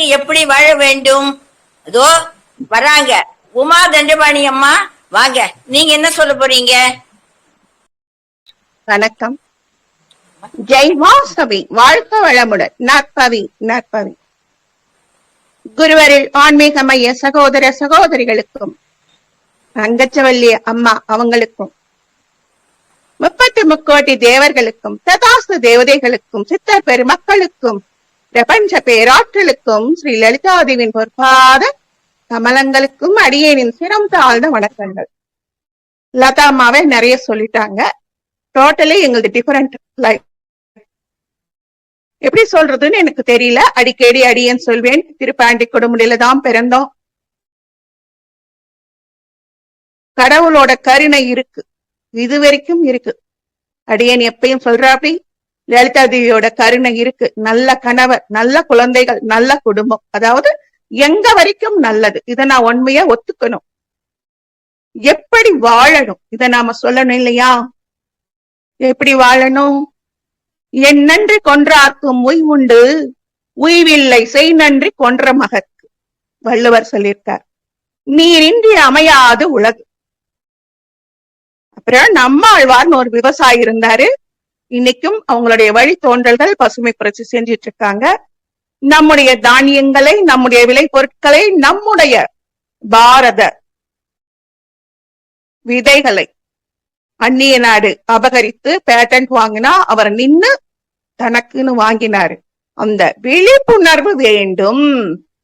வாழ்க்கை எப்படி வாழ வேண்டும்? அதோ வராங்க. உமா தண்டபாணி அம்மா வாங்க. நீங்க என்ன சொல்ல போறீங்க? வணக்கம். ஜெய் வாசவி வாழ்க வளமுடன். நற்பவி நற்பவி. குருவரில் ஆன்மீக மைய சகோதர சகோதரிகளுக்கும் அங்கச்சவல்லி அம்மா அவங்களுக்கும் முப்பத்தி முக்கோடி தேவர்களுக்கும் ததாசு தேவதைகளுக்கும் சித்தர் பெருமக்களுக்கும் பிரபஞ்ச பேராற்றலுக்கும் ஸ்ரீ லலிதாதேவின் பொற்பாத கமலங்களுக்கும் அடியேனின் சிரம் தாழ்ந்த வணக்கங்கள். லதா அம்மாவே நிறைய சொல்லிட்டாங்க. டோட்டலி எங்களுக்கு டிஃபரெண்ட் லைஃப் எப்படி சொல்றதுன்னு எனக்கு தெரியல. அடிக்கடி அடியேன் சொல்வேன். திருப்பாண்டி கொடுமுடியில தான் பிறந்தோம். கடவுளோட கருணை இருக்கு. இது வரைக்கும் இருக்கு. அடியேன் எப்பயும் சொல்றாப்படி லலிதா தேவியோட கருணை இருக்கு. நல்ல கணவர் நல்ல குழந்தைகள் நல்ல குடும்பம். அதாவது எங்க வரைக்கும் நல்லது. இதை நான் உண்மையா ஒத்துக்கணும். எப்படி வாழணும்? இதை நாம சொல்லணும் இல்லையா? எப்படி வாழணும்? என் நன்றி கொன்றார்க்கும் உண்டு. உய்வில்லை செய் நன்றி கொன்ற மகற்கு. வள்ளுவர் சொல்லியிருக்கார். நீரின்றி அமையாது உலகு. அப்புறம் நம்மாழ்வார்னு ஒரு விவசாயி இருந்தாரு. இன்னைக்கும் அவங்களுடைய வழி தோன்றல்கள் பசுமை புரட்சி செஞ்சிட்டு இருக்காங்க நம்முடைய தானியங்களை நம்முடைய விளை பொருட்களை நம்முடைய பாரத விதைகளை அந்நிய நாடு அபகரித்து பேட்டன்ட் வாங்கினா அவர் நின்னு தனக்குன்னு வாங்கினாரு. அந்த விழிப்புணர்வு வேண்டும்.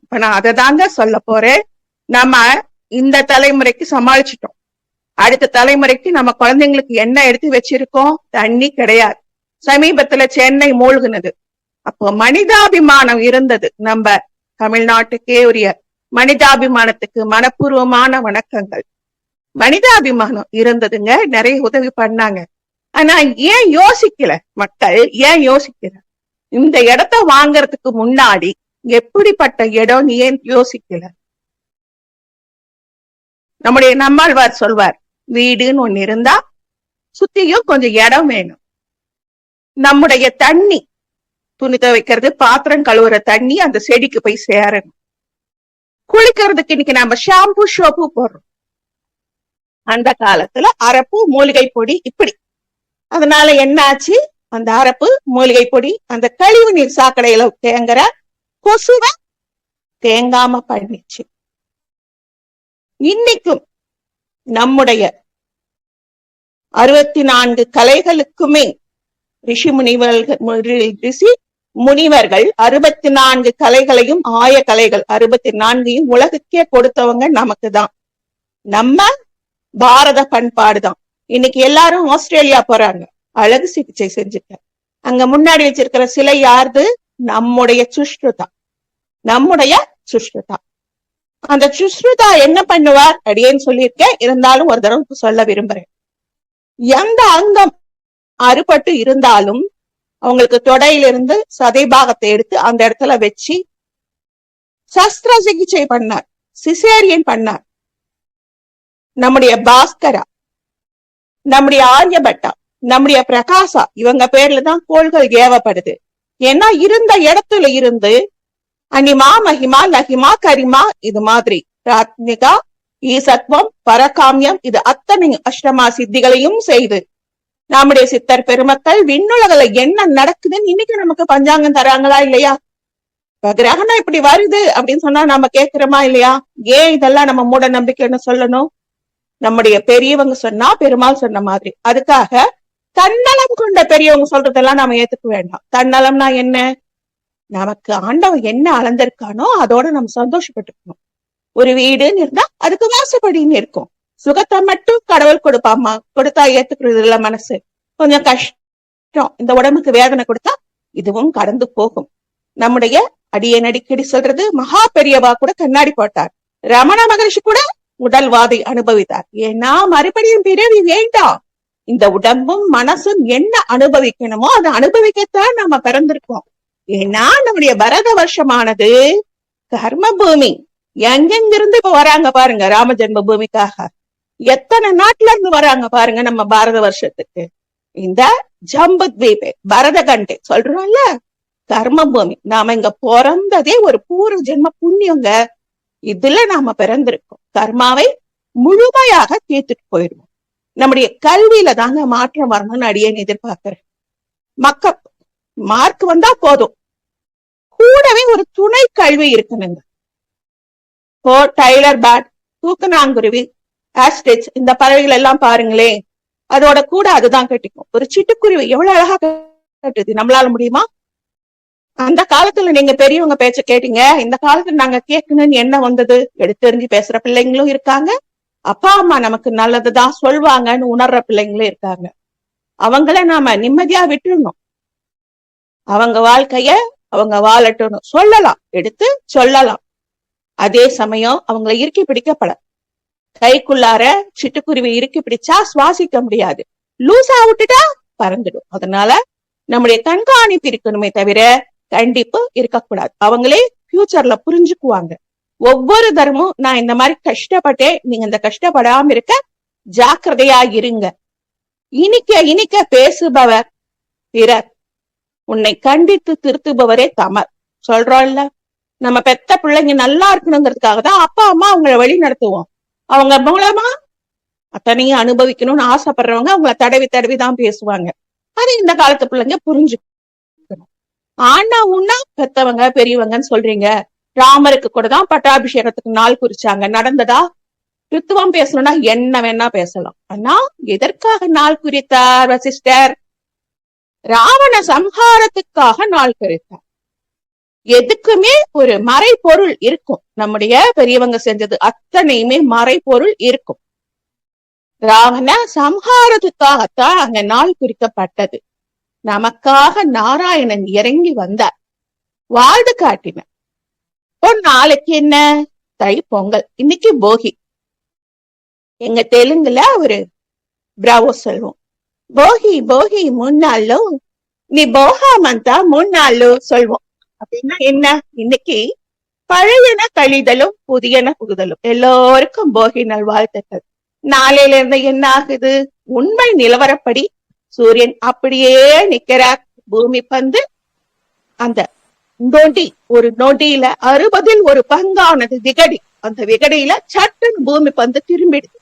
இப்ப நான் அதை தாங்க சொல்ல போறேன். நம்ம இந்த தலைமுறைக்கு சமாளிச்சிட்டோம். அடுத்த தலைமுறைக்கு நம்ம குழந்தைங்களுக்கு என்ன எடுத்து வச்சிருக்கோம். தண்ணி கிடையாது. சமீபத்துல சென்னை மூழ்கினது. அப்போ மனிதாபிமானம் இருந்தது. நம்ம தமிழ்நாட்டுக்கே உரிய மனிதாபிமானத்துக்கு மனப்பூர்வமான வணக்கங்கள். மனிதாபிமானம் இருந்ததுங்க. நிறைய உதவி பண்ணாங்க. ஆனா ஏன் யோசிக்கல? மக்கள் ஏன் யோசிக்கல? இந்த இடத்த வாங்கறதுக்கு முன்னாடி எப்படிப்பட்ட இடம் ஏன் யோசிக்கல? நம்முடைய நம்மாழ்வார் சொல்வார் வீடுன்னு ஒண்ணு இருந்தா சுத்தியும் கொஞ்சம் இடம் வேணும். நம்முடைய தண்ணி துணி துவைக்கிறது பாத்திரம் கழுவுற தண்ணி அந்த செடிக்கு போய் சேரணும். குளிக்கிறதுக்கு இன்னைக்கு நம்ம ஷாம்பு ஷோப்பு போடுறோம். அந்த காலத்துல அரப்பு மூலிகை பொடி இப்படி. அதனால என்ன ஆச்சு அந்த அரப்பு மூலிகை பொடி அந்த கழிவு நீர் சாக்கடையில தேங்குற கொசுவ தேங்காம பண்ணிச்சு. இன்னைக்கும் நம்முடைய அறுபத்தி நான்கு கலைகளுக்குமே ரிஷி முனிவர்கள் ரிஷி முனிவர்கள் அறுபத்தி நான்கு கலைகளையும் ஆய கலைகள் அறுபத்தி நான்கையும் உலகுக்கே கொடுத்தவங்க நமக்கு தான். நம்ம பாரத பண்பாடு தான். இன்னைக்கு எல்லாரும் ஆஸ்திரேலியா போறாங்க. அழகு சிகிச்சை செஞ்சுட்டேன். அங்க முன்னாடி வச்சிருக்கிற சிலை யாருது? நம்முடைய சுஷ்ருதா. நம்முடைய சுஷ்ருதா. அந்த சுஷ்ருதா என்ன பண்ணுவார் அப்படின்னு சொல்லியிருக்கேன். இருந்தாலும் ஒரு தடவை சொல்ல விரும்புறேன். எந்த அங்கம் அறுபட்டு இருந்தாலும் அவங்களுக்கு தொடையிலிருந்து சதை பாகத்தை எடுத்து அந்த இடத்துல வச்சு சஸ்திர சிகிச்சை பண்ணார். சிசேரியன் பண்ணார். நம்முடைய பாஸ்கரா நம்முடைய ஆரியபட்டா நம்முடைய பிரகாசா இவங்க பேர்ல தான் கோள்கள் ஏவப்படுது. ஏன்னா இருந்த இடத்துல இருந்து அனிமா மகிமா லஹிமா கரிமா இது மாதிரி. ராத்மிகா ஈசத்வம் பரகாமியம் இது அத்தனை அஷ்டமா சித்திகளையும் செய்து. நம்முடைய சித்தர் பெருமக்கள் விண்ணுலகில என்ன நடக்குதுன்னு இன்னைக்கு நமக்கு பஞ்சாங்கம் தராங்களா இல்லையா? இப்ப கிரகணம் இப்படி வருது அப்படின்னு சொன்னா நம்ம கேக்குறோமா இல்லையா? ஏன் இதெல்லாம் நம்ம மூட நம்பிக்கைன்னு சொல்லணும்? நம்முடைய பெரியவங்க சொன்னா பெருமாள் சொன்ன மாதிரி. அதுக்காக தன்னலம் கொண்ட பெரியவங்க சொல்றதெல்லாம் நாம ஏத்துக்க வேண்டாம். தன்னலம்னா என்ன? நமக்கு ஆண்டவன் என்ன அளந்திருக்கானோ அதோட நம்ம சந்தோஷப்பட்டுக்கணும். ஒரு வீடுன்னு இருந்தா அதுக்கு வாசப்படின்னு இருக்கும். சுகத்தை மட்டும் கடவுள் கொடுப்பாமா கொடுத்தா ஏத்துக்கிறது இல்ல மனசு. கொஞ்சம் கஷ்டம் இந்த உடம்புக்கு வேதனை கொடுத்தா இதுவும் கடந்து போகும். நம்முடைய அடியன் அடிக்கடி சொல்றது மகா பெரியவா கூட கண்ணாடி போட்டார். ரமண மகரிஷி கூட உடல்வாதை அனுபவித்தார். ஏன்னா மறுபடியும் பிறவி வேண்டாம். இந்த உடம்பும் மனசும் என்ன அனுபவிக்கணுமோ அதை அனுபவிக்கத்தான் நம்ம பிறந்திருக்கோம். ஏன்னா நம்முடைய பரத வருஷமானது கர்ம பூமி எங்கெங்கிருந்து இப்ப வராங்க பாருங்க ராம ஜென்ம பூமிக்காக எத்தனை நாட்டுல இருந்து வராங்க பாருங்க நம்ம பாரத வருஷத்துக்கு. இந்த ஜம்பு தீபே பரத சொல்றோம்ல கர்ம பூமி நாம இங்க பிறந்ததே ஒரு பூர்வ ஜென்ம புண்ணியங்க. இதுல நாம பிறந்திருக்கோம். கர்மாவை முழுமையாக தீர்த்துட்டு போயிடுவோம். நம்முடைய கல்வியில தாங்க மாற்றம் வரணும்னு அடியேன்னு எதிர்பார்க்கிறேன். மக்க மார்க் வந்தா போதும். கூடவே ஒரு துணை கல்வி இருக்கணுங்க ஓ டைலர் பேட் தூக்கணாங்குருவி ஆஸ்டிச் இந்த பறவைகள் எல்லாம் பாருங்களேன். அதோட கூட அதுதான் கட்டிக்கும். ஒரு சிட்டுக்குருவி எவ்வளவு அழகா கட்டுது. நம்மளால முடியுமா? அந்த காலத்துல நீங்க பெரியவங்க பேச்ச கேட்டீங்க. இந்த காலத்துல நாங்க கேட்கணும்னு என்ன வந்தது? எடுத்தெறிஞ்சு பேசுற பிள்ளைங்களும் இருக்காங்க. அப்பா அம்மா நமக்கு நல்லதுதான் சொல்வாங்கன்னு உணர்ற பிள்ளைங்களும் இருக்காங்க. அவங்கள நாம நிம்மதியா விட்டுருணும் அவங்க வாழ்க்கைய அவங்க வாழட்டும் சொல்லலாம். எடுத்து சொல்லலாம். அதே சமயம் அவங்கள இறுக்கி பிடிக்கப்பட. கைக்குள்ளார சிட்டுக்குருவி இறுக்கி பிடிச்சா சுவாசிக்க முடியாது. லூசா விட்டுட்டா பறந்துடும். அதனால நம்முடைய கண்காணிப்பு இருக்கணுமே தவிர கண்டிப்பு இருக்கக்கூடாது. அவங்களே ஃபியூச்சர்ல புரிஞ்சுக்குவாங்க. ஒவ்வொரு தரமும் நான் இந்த மாதிரி கஷ்டப்பட்டேன் நீங்க இந்த கஷ்டப்படாம இருக்க ஜாக்கிரதையா இருங்க. இனிக்க இனிக்க பேசுபவர் பிறர் உன்னை கண்டித்து திருத்துபவரே தமர். சொல்றோம்ல? நம்ம பெத்த பிள்ளைங்க நல்லா இருக்கணுங்கிறதுக்காக தான் அப்பா அம்மா அவங்கள வழி நடத்துவோம். அவங்க மூலமா அத்தனையும் அனுபவிக்கணும்னு ஆசைப்படுறவங்க அவங்கள தடவி தடவி தான் பேசுவாங்க. அது இந்த காலத்து பிள்ளைங்க புரிஞ்சுக்கணும். ஆனா உன்னா பெத்தவங்க பெரியவங்கன்னு சொல்றீங்க. ராமருக்கு கூட தான் பட்டாபிஷேகத்துக்கு நாள் குறிச்சாங்க. நடந்ததா? கிறித்துவம் பேசணும்னா என்ன வேணா பேசலாம். ஆனா எதற்காக நாள் குறித்தார் வசிஷ்டர்? ராவண சம்ஹாரத்துக்காக நாள் கருத்தார் எதுக்குமே ஒரு மறைபொருள் இருக்கும். நம்முடைய பெரியவங்க செஞ்சது அத்தனையுமே மறைபொருள் இருக்கும். ராவண சம்ஹாரத்துக்காகத்தான் அங்க நாள் குறிக்கப்பட்டது. நமக்காக நாராயணன் இறங்கி வந்தார். வாழ்ந்து காட்டினார். இப்போ நாளைக்கு என்ன? தை பொங்கல். இன்னைக்கு போகி. எங்க தெலுங்குல ஒரு பிராவோ சொல்லுவோம். போகி போகி முன்னாலோ? நீ போகாமந்தா முன்னாலோ சொல்வோம். அப்படின்னா என்ன? இன்னைக்கு பழையன கழிதலும் புதியன புகுதலும். எல்லோருக்கும் போகி நல் வாழ்த்துக்கள். நாளையில இருந்து என்ன ஆகுது? உண்மை நிலவரப்படி சூரியன் அப்படியே நிக்கிறார் பூமி பந்து அந்த நொடி ஒரு நொடியில அறுபதில் ஒரு பங்கானது விகடி. அந்த விகடியில சட்டுன்னு பூமி பந்து திரும்பிடுது.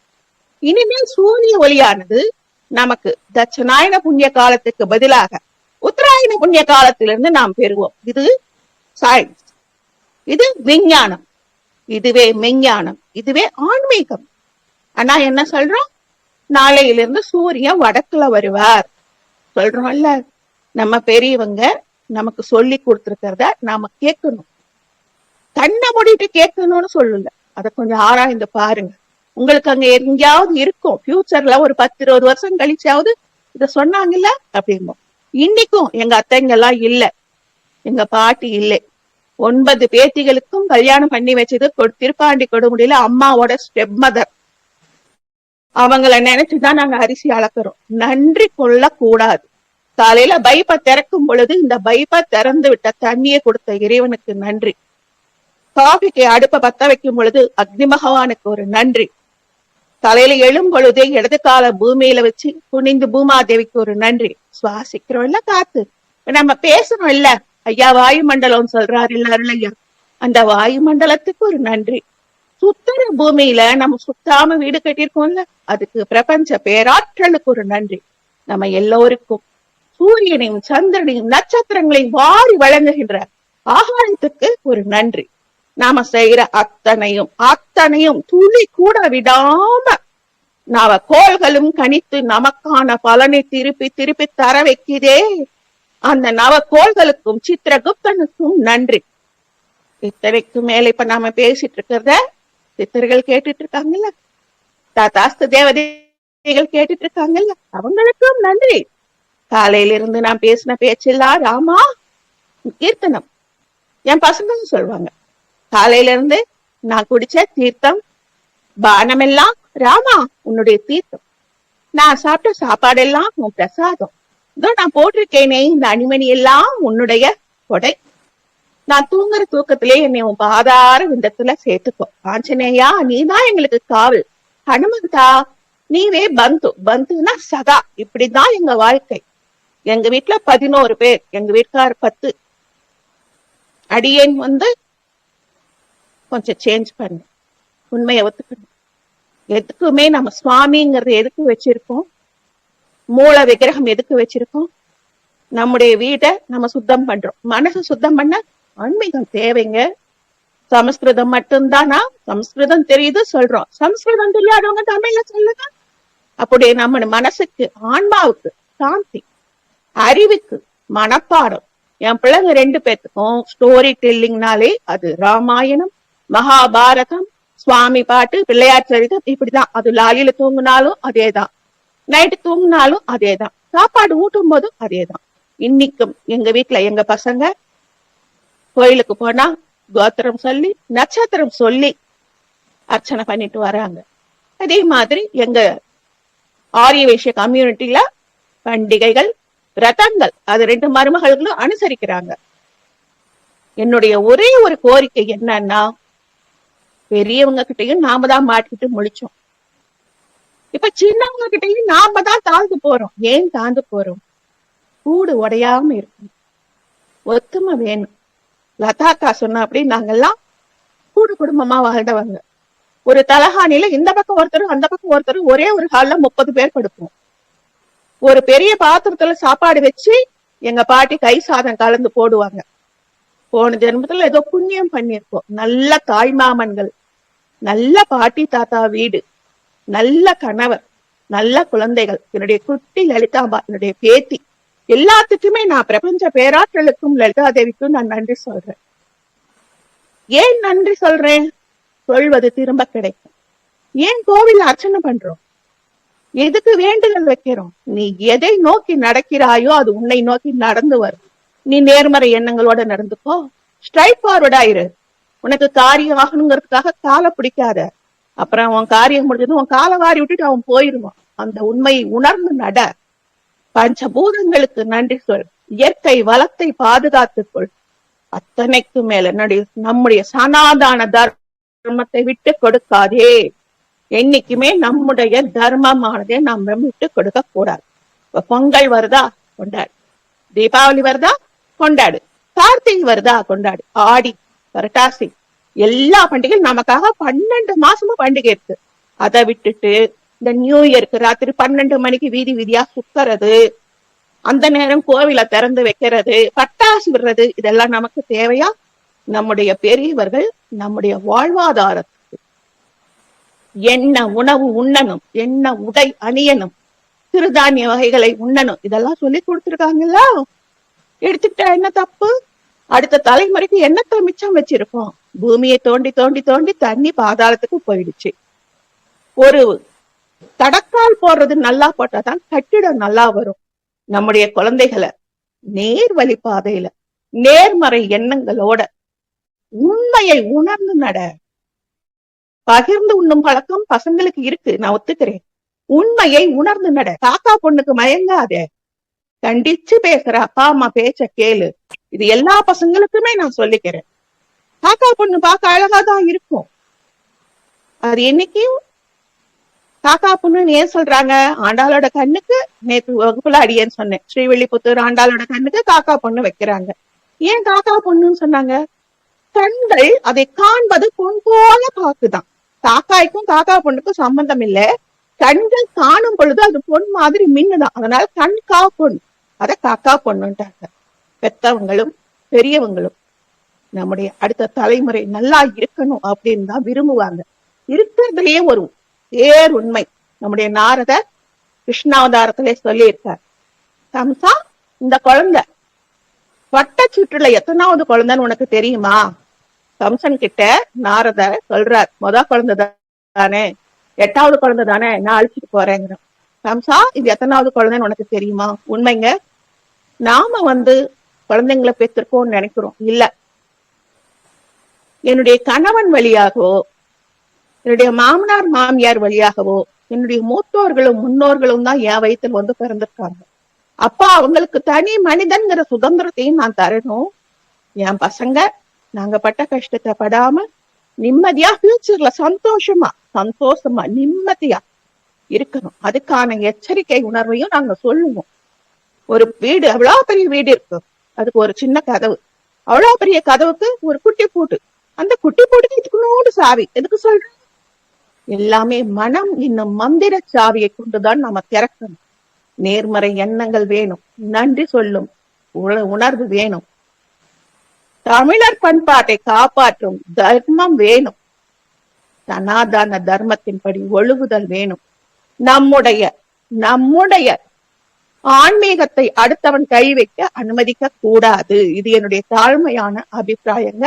இனிமேல் சூரிய ஒளியானது நமக்கு தட்சநாயன புண்ணிய காலத்துக்கு பதிலாக உத்தராயண புண்ணிய காலத்திலிருந்து நாம் பெறுவோம். இது சயின்ஸ் இது விஞ்ஞானம். இதுவே மெஞ்ஞானம். இதுவே ஆன்மீகம். ஆனா என்ன சொல்றோம்? நாளையிலிருந்து சூரியன் வடக்குல வருவார். சொல்றோம்ல நம்ம பெரியவங்க நமக்கு சொல்லி கொடுத்துருக்கிறத நாம கேட்கணும். கண்ணை மூடிட்டு கேட்கணும்னு சொல்லல. அத கொஞ்சம் ஆராய்ந்து பாருங்க. உங்களுக்கு அங்க எங்கேயாவது இருக்கும். ஃபியூச்சர்ல ஒரு பத்து இருபது வருஷம் கழிச்சாவது இத சொன்னாங்கல்ல? அப்படிம்போம். இன்னைக்கும் எங்க அத்தைங்க எல்லாம் இல்ல. எங்க பாட்டி இல்லை. ஒன்பது பேத்திகளுக்கும் கல்யாணம் பண்ணி வச்சது திருப்பாண்டி கொடுமுடியில அம்மாவோட ஸ்டெப் மதர் அவங்கள நினைச்சுதான் நாங்க அரிசி அளக்குறோம். நன்றி கொள்ள கூடாது காலையில பைப்பை திறக்கும் பொழுது இந்த பைப்பை திறந்து விட்ட தண்ணியை கொடுத்த இறைவனுக்கு நன்றி. காஃபிக்கு அடுப்பை பத்த வைக்கும் பொழுது அக்னி பகவானுக்கு ஒரு நன்றி. தலையில எழும் பொழுதே இடது கால பூமியில வச்சு குனிந்து பூமாதேவிக்கு ஒரு நன்றி. சுவாசிக்கிறோம் இல்ல காத்து நம்ம பேசணும் இல்ல ஐயா வாயுமண்டலம் சொல்றாரு இல்ல ஐயா அந்த வாயுமண்டலத்துக்கு ஒரு நன்றி. சுத்தர பூமியில நம்ம சுத்தாம வீடு கட்டியிருக்கோம்ல. அதுக்கு பிரபஞ்ச பேராற்றலுக்கு ஒரு நன்றி. நம்ம எல்லோருக்கும் சூரியனையும் சந்திரனையும் நட்சத்திரங்களையும் வாரி வழங்குகின்ற ஆகாயத்துக்கு ஒரு நன்றி. நாம செய்யற அத்தனையும் அத்தனையும் துளி கூட விடாம நாம கோள்களும் கணித்து நமக்கான பலனை திருப்பி திருப்பி தர வைக்குதே அந்த நவ கோள்களுக்கும் சித்திரகுப்தனுக்கும் நன்றி. இத்தனைக்கு மேல இப்ப நாம பேசிட்டு இருக்கிறத சித்தர்கள் கேட்டுட்டு இருக்காங்கல்ல? தாத்தாஸ்து தேவதைகள் கேட்டுட்டு இருக்காங்கல்ல? அவங்களுக்கும் நன்றி. காலையில இருந்து நான் பேசின பேச்செல்லாம் ராமா கீர்த்தனம். என் பசங்களும் சொல்லுவாங்க காலையில இருந்து நான் குடிச்ச தீர்த்தம் பானமெல்லாம் ராமா உன்னுடைய தீர்த்தம். நான் சாப்பிட்ட சாப்பாடெல்லாம் உன் பிரசாதம். இதோ நான் போட்டிருக்கேனே இந்த அணிமணி எல்லாம் உன்னுடைய கொடை. நான் தூங்குற தூக்கத்திலே என்னை உன் பாதார விந்தத்துல சேர்த்துக்கோ. ஆஞ்சநேயா நீதான் எங்களுக்கு காவல். ஹனுமந்தா நீவே பந்து. பந்துனா சதா. இப்படிதான் எங்க வாழ்க்கை. எங்க வீட்டுல பதினோரு பேர் எங்க வீட்டுக்கார் பத்து. அடியேன் வந்து கொஞ்சம் சேஞ்ச் பண்ணு. உண்மையை ஒத்துக்கணும். எதுக்குமே நம்ம சுவாமிங்கிறது எதுக்கு வச்சிருக்கோம்? மூல விக்கிரகம் எதுக்கு வச்சிருக்கோம்? நம்முடைய வீட்டை நம்ம சுத்தம் பண்றோம். மனசு சுத்தம் பண்ண ஆன்மீகம் தேவைங்க. சமஸ்கிருதம் மட்டும்தானா? சமஸ்கிருதம் தெரியுது சொல்றோம். சமஸ்கிருதம் தெரியாதவங்க தமிழ்ல சொல்லுங்க. அப்படி நம்ம மனசுக்கு ஆன்மாவுக்கு சாந்தி அறிவுக்கு மனப்பாடம். என் பிள்ளைங்க ரெண்டு பேத்துக்கும் ஸ்டோரி டெல்லிங்னாலே அது ராமாயணம் மகாபாரதம் சுவாமி பாட்டு பிள்ளையார் சரிதம் இப்படிதான். அது லாலியில தூங்கினாலும் அதேதான். நைட்டு தூங்கினாலும் அதேதான். சாப்பாடு ஊட்டும் போதும் அதேதான். இன்னைக்கும் எங்க வீட்டுல எங்க பசங்க கோயிலுக்கு போனா கோத்திரம் சொல்லி நட்சத்திரம் சொல்லி அர்ச்சனை பண்ணிட்டு வராங்க. அதே மாதிரி எங்க ஆரிய வைசிய கம்யூனிட்டில பண்டிகைகள் ரதங்கள் அது ரெண்டு மருமகளும் அனுசரிக்கிறாங்க. என்னுடைய ஒரே ஒரு கோரிக்கை என்னன்னா பெரியவங்க கிட்டயும் நாம தான் மாட்டிக்கிட்டு முழிச்சோம். இப்ப சின்னவங்க கிட்டயும் நாம தான் தாழ்ந்து போறோம். ஏன் தாழ்ந்து போறோம்? கூடு உடையாம இருக்கும் ஒத்துமை வேணும். லதாக்கா சொன்ன அப்படி நாங்கெல்லாம் கூடு குடும்பமா வாழ்ந்தவங்க ஒரு தலகாணியில இந்த பக்கம் ஒருத்தரும் அந்த பக்கம் ஒருத்தர் ஒரே ஒரு ஹால்ல முப்பது பேர் படுப்போம். ஒரு பெரிய பாத்திரத்துல சாப்பாடு வச்சு எங்க பாட்டி கை சாதம் கலந்து போடுவாங்க. போன ஜென்மத்துல ஏதோ புண்ணியம் பண்ணியிருக்கோம். நல்ல தாய்மாமன்கள் நல்ல பாட்டி தாத்தா வீடு நல்ல கணவர் நல்ல குழந்தைகள் என்னுடைய குட்டி லலிதாம்பா என்னுடைய பேத்தி. எல்லாத்துக்குமே நான் பிரபஞ்ச பேராற்றலுக்கும் லலிதா தேவிக்கும் நான் நன்றி சொல்றேன். ஏன் நன்றி சொல்றேன்? சொல்வது திரும்ப கிடைக்கும். ஏன் கோவில் அர்ச்சனை பண்றோம்? எதுக்கு வேண்டுதல் வைக்கிறோம்? நீ எதை நோக்கி நடக்கிறாயோ அது உன்னை நோக்கி நடந்து வரும். நீ நேர்மறை எண்ணங்களோட நடந்துக்கோ. ஸ்ட்ரைட் ஃபார்வர்டா இரு உனக்கு காரியம் ஆகணுங்கிறதுக்காக காலை பிடிக்காத. அப்புறம் உன் காரியம் முடிஞ்சது உன் காலை வாரி விட்டுட்டு அவன் போயிருவான். அந்த உண்மையை உணர்ந்து நட. பஞ்சபூதங்களுக்கு நன்றி சொல். இயற்கை வளத்தை பாதுகாத்துக் கொள். அத்தனைக்கு மேல என்னுடைய நம்முடைய சனாதான தர்மத்தை விட்டு கொடுக்காதே. என்னைக்குமே நம்முடைய தர்மமானதை நம்ம விட்டு கொடுக்க கூடாது. பொங்கல் வருதா? கொண்டாடு. தீபாவளி வருதா? கொண்டாடு. கார்த்திகை வருதா? கொண்டாடு. ஆடி புரட்டாசி. எல்லா பண்டிகையும் நமக்காக பன்னெண்டு மாசமும் பண்டிகை இருக்கு. அதை விட்டுட்டு இந்த நியூ இயருக்கு ராத்திரி பன்னெண்டு மணிக்கு வீதி வீதியா சுத்துறது அந்த நேரம் கோவிலை திறந்து வைக்கிறது பட்டாசு விடுறது இதெல்லாம் நமக்கு தேவையா? நம்முடைய பெரியவர்கள் நம்முடைய வாழ்வாதாரத்துக்கு. என்ன உணவு உண்ணணும் என்ன உடை அணியணும் சிறுதானிய வகைகளை உண்ணணும் இதெல்லாம் சொல்லி கொடுத்துருக்காங்களா எடுத்துக்கிட்டா என்ன தப்பு? அடுத்த தலைமுறைக்கு என்னத்தை மிச்சம் வச்சிருக்கோம் பூமியை தோண்டி தோண்டி தோண்டி தண்ணி பாதாளத்துக்கு போயிடுச்சு. ஒரு தடக்கால் போடுறது நல்லா போட்டாதான் கட்டிடம் நல்லா வரும். நம்முடைய குழந்தைகளை நேர் வழி பாதையில நேர்மறை எண்ணங்களோட உண்மையை உணர்ந்து நட. பகிர்ந்து உண்ணும் பழக்கம் பசங்களுக்கு இருக்கு. நான் ஒத்துக்கிறேன். உண்மையை உணர்ந்து நட. காக்கா பொண்ணுக்கு மயங்காதே. கண்டிச்சு பேசுற. அப்பா அம்மா பேச்ச கேளு. இது எல்லா பசங்களுக்குமே நான் சொல்லிக்கிறேன். காக்கா பொண்ணு பார்க்க அழகாதான் இருக்கும். அது என்னைக்கும் காக்கா பொண்ணுன்னு ஏன் சொல்றாங்க? ஆண்டாளோட கண்ணுக்கு நேத்து வகுப்புல அடியேன்னு சொன்னேன். ஸ்ரீவில்லிபுத்தூர் ஆண்டாளோட கண்ணுக்கு காக்கா பொண்ணு வைக்கிறாங்க. ஏன் காக்கா பொண்ணுன்னு சொன்னாங்க? கண்கள் அதை காண்பது பொன் போல பாக்குதான் காக்காய்க்கும் காக்கா பொண்ணுக்கும் சம்பந்தம் இல்ல. கண்கள் காணும் பொழுது அது பொன் மாதிரி மின்னுதான். அதனால கண் கா பொண்ணு அத காக்கா பொண்ணுன்ட்டாங்க பெத்தவங்களும் பெரியவங்களும். நம்முடைய அடுத்த தலைமுறை நல்லா இருக்கணும் அப்படின்னு தான் விரும்புவாங்க. இருக்கிறதுலயே ஒரு ஏர் உண்மை நம்முடைய நாரத கிருஷ்ணாவதாரத்திலே சொல்லியிருக்கார். சம்சா இந்த குழந்தை வட்ட சுற்றுல எத்தனாவது குழந்தைன்னு உனக்கு தெரியுமா? கம்சன் கிட்ட நாரத சொல்றார் முத குழந்தை தானே எட்டாவது குழந்தை தானே நான் அழிச்சிட்டு போறேங்கிறோம் கம்சா இது எத்தனாவது குழந்தைன்னு உனக்கு தெரியுமா? உண்மைங்க. நாம வந்து குழந்தைங்களை பெற்றிருக்கோம்னு நினைக்கிறோம். இல்ல. என்னுடைய கணவன் வழியாகவோ என்னுடைய மாமனார் மாமியார் வழியாகவோ என்னுடைய மூத்தோர்களும் முன்னோர்களும் தான் என் வயிற்றுல வந்து பிறந்திருக்காங்க. அப்பா அவங்களுக்கு தனி மனிதன்கிற சுதந்திரத்தையும் நான் தரணும். என் பசங்க நாங்க பட்ட கஷ்டத்தை படாம நிம்மதியா ஃபியூச்சர்ல சந்தோஷமா சந்தோஷமா நிம்மதியா இருக்கணும். அதுக்கான எச்சரிக்கை உணர்வையும் நாங்க சொல்லுவோம். ஒரு வீடு அவ்வளவு பெரிய வீடு இருக்கு. அதுக்கு ஒரு சின்ன கதவு. அவ்வளவு பெரிய கதவுக்கு ஒரு குட்டி பூட்டு. அந்த குட்டி பூட்டுக்கு இதுக்குனோடு சாவி. எதுக்கு சொல்றேன் எல்லாமே மனம் என்னும் மந்திர சாவியை கொண்டுதான் நாம திறக்கணும். நேர்மறை எண்ணங்கள் வேணும். நன்றி சொல்லும் உண- உணர்வு வேணும். தமிழர் பண்பாட்டை காப்பாற்றும் தர்மம் வேணும். சனாதன தர்மத்தின்படி ஒழுகுதல் வேணும். நம்முடைய நம்முடைய ஆன்மீகத்தை அடுத்தவன் கை வைக்க அனுமதிக்க கூடாது இது என்னுடைய தாழ்மையான அபிப்பிராயங்க.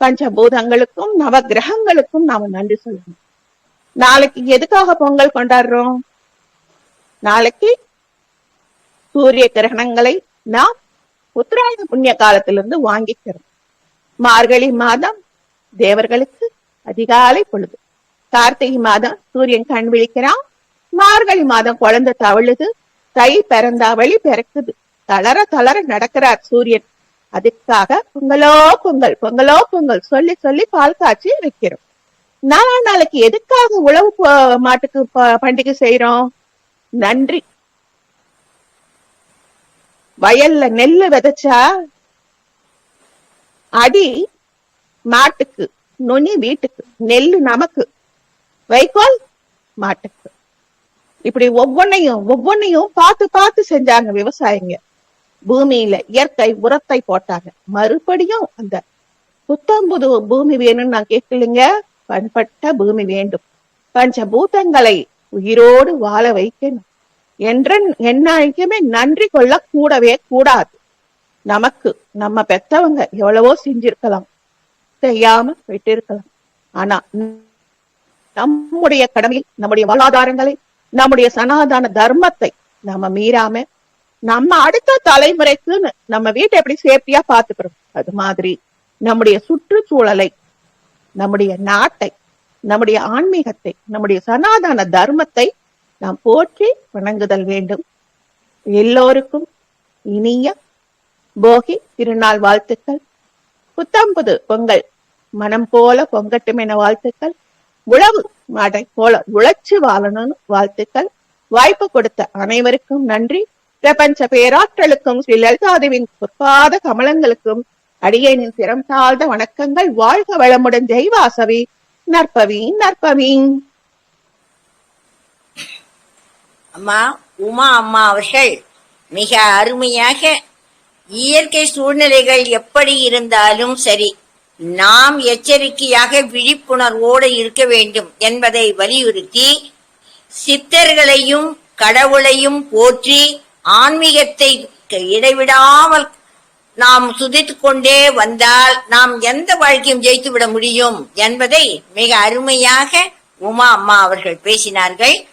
பஞ்சபூதங்களுக்கும் நவ கிரகங்களுக்கும் நாம நன்றி சொல்லணும். நாளைக்கு எதுக்காக பொங்கல் கொண்டாடுறோம்? நாளைக்கு சூரிய கிரகணங்களை நாம் உத்தராயண புண்ணிய காலத்திலிருந்து வாங்கிக்கிறோம். மார்கழி மாதம் தேவர்களுக்கு அதிகாலை பொழுது. கார்த்திகை மாதம் சூரியன் கண் விழிக்கிறான். மார்கழி மாதம் குழந்தை தவழுது தை பிறந்தாவளி பிறக்குது. தளர தளர நடக்கிறார் சூரியன். அதுக்காக பொங்கலோ பொங்கல் பொங்கலோ பொங்கல் சொல்லி சொல்லி பால் காய்ச்சி வைக்கிறோம். நாலா நாளைக்கு எதுக்காக உழவு மாட்டுக்கு பண்டிகை செய்யறோம் நன்றி. வயல்ல நெல்லு விதைச்சா அடி மாட்டுக்கு நுனி வீட்டுக்கு நெல்லு நமக்கு. வைக்கோல் மாட்டுக்கு. இப்படி ஒவ்வொன்னையும் ஒவ்வொன்னையும் பார்த்து பார்த்து செஞ்சாங்க விவசாயிங்க. பூமியில இயற்கை உரத்தை போட்டாங்க. மறுபடியும் அந்த புத்தம்புது பூமி வேணும்னு நான் கேட்கலைங்க. பண்பட்ட பூமி வேண்டும். பஞ்சபூதங்களை உயிரோடு வாழ வைக்கணும். என்ற என்னைக்குமே நன்றி கொள்ள கூடவே கூடாது. நமக்கு நம்ம பெத்தவங்க எவ்வளவோ செஞ்சிருக்கலாம். செய்யாம விட்டு இருக்கலாம் ஆனா நம்முடைய கடமையில் நம்முடைய வாழ்வாதாரங்களை நம்முடைய சனாதன தர்மத்தை நம்ம மீறாம நம்ம அடுத்த தலைமுறைக்குன்னு நம்ம வீட்டை எப்படி சேஃப்டியா பாத்துக்கிறோம் அது மாதிரி நம்முடைய சுற்றுச்சூழலை நம்முடைய நாட்டை நம்முடைய ஆன்மீகத்தை நம்முடைய சனாதன தர்மத்தை நாம் போற்றி வணங்குதல் வேண்டும். எல்லோருக்கும் இனிய போகி திருநாள் வாழ்த்துக்கள். புத்தம்புது பொங்கல் மனம் போல பொங்கட்டும் என வாழ்த்துக்கள். உழவு மாடை போல உழைச்சு வாழணும்னு வாழ்த்துக்கள். வாய்ப்பு கொடுத்த அனைவருக்கும் நன்றி. பிரபஞ்ச பேராற்றலுக்கும் ஸ்ரீ லலிதாதேவின் பொற்பாத கமலங்களுக்கும் அடியனின் சிரம் தாழ்ந்த வணக்கங்கள். வாழ்க வளமுடன். ஜெய்வாசவி நற்பவி நற்பவி. அம்மா உமா அம்மா அவர்கள் மிக அருமையாக இயற்கை சூழ்நிலைகள் எப்படி இருந்தாலும் சரி நாம் எச்சரிக்கையாக விழிப்புணர்வோடு இருக்க வேண்டும் என்பதை வலியுறுத்தி சித்தர்களையும் கடவுளையும் போற்றி ஆன்மீகத்தை இடைவிடாமல் நாம் சுதித்து கொண்டே வந்தால் நாம் எந்த வாழ்க்கையும் ஜெயித்து விட முடியும் என்பதை மிக அருமையாக உமா அம்மா அவர்கள் பேசினார்கள்.